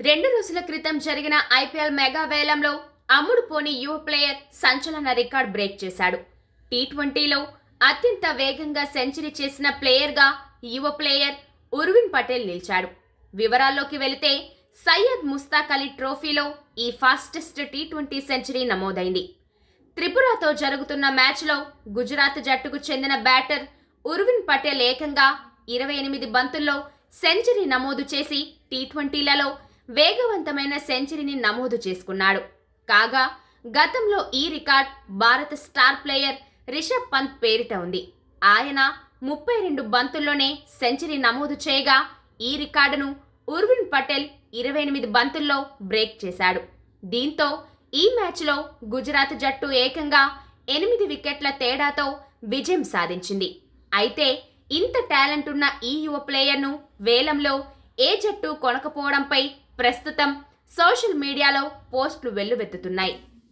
రెండు రోజుల క్రితం జరిగిన ఐపీఎల్ మెగా వేలంలో అమ్ముడు పోని యువ ప్లేయర్ సంచలన రికార్డ్ బ్రేక్ చేశాడు. టీ ట్వంటీలో అత్యంత వేగంగా సెంచరీ చేసిన ప్లేయర్గా యువ ప్లేయర్ ఉర్విన్ పటేల్ నిలిచాడు. వివరాల్లోకి వెళితే సయ్యద్ ముస్తాక్ అలీ ట్రోఫీలో ఈ ఫాస్టెస్ట్ టీ ట్వంటీ సెంచరీ నమోదైంది. త్రిపురతో జరుగుతున్న మ్యాచ్లో గుజరాత్ జట్టుకు చెందిన బ్యాటర్ ఉర్విన్ పటేల్ ఏకంగా ఇరవై ఎనిమిది బంతుల్లో సెంచరీ నమోదు చేసి టీ ట్వంటీలలో వేగవంతమైన సెంచరీని నమోదు చేసుకున్నాడు. కాగా గతంలో ఈ రికార్డ్ భారత స్టార్ ప్లేయర్ రిషబ్ పంత్ పేరిట ఉంది. ఆయన ముప్పై రెండు బంతుల్లోనే సెంచరీ నమోదు చేయగా ఈ రికార్డును ఉర్విన్ పటేల్ ఇరవై ఎనిమిది బంతుల్లో బ్రేక్ చేశాడు. దీంతో ఈ మ్యాచ్లో గుజరాత్ జట్టు ఏకంగా ఎనిమిది వికెట్ల తేడాతో విజయం సాధించింది. అయితే ఇంత టాలెంట్ ఉన్న ఈ యువ ప్లేయర్ను వేలంలో ఏ జట్టు కొనకపోవడంపై ప్రస్తుతం సోషల్ మీడియాలో పోస్టులు వెల్లువెత్తుతున్నాయి.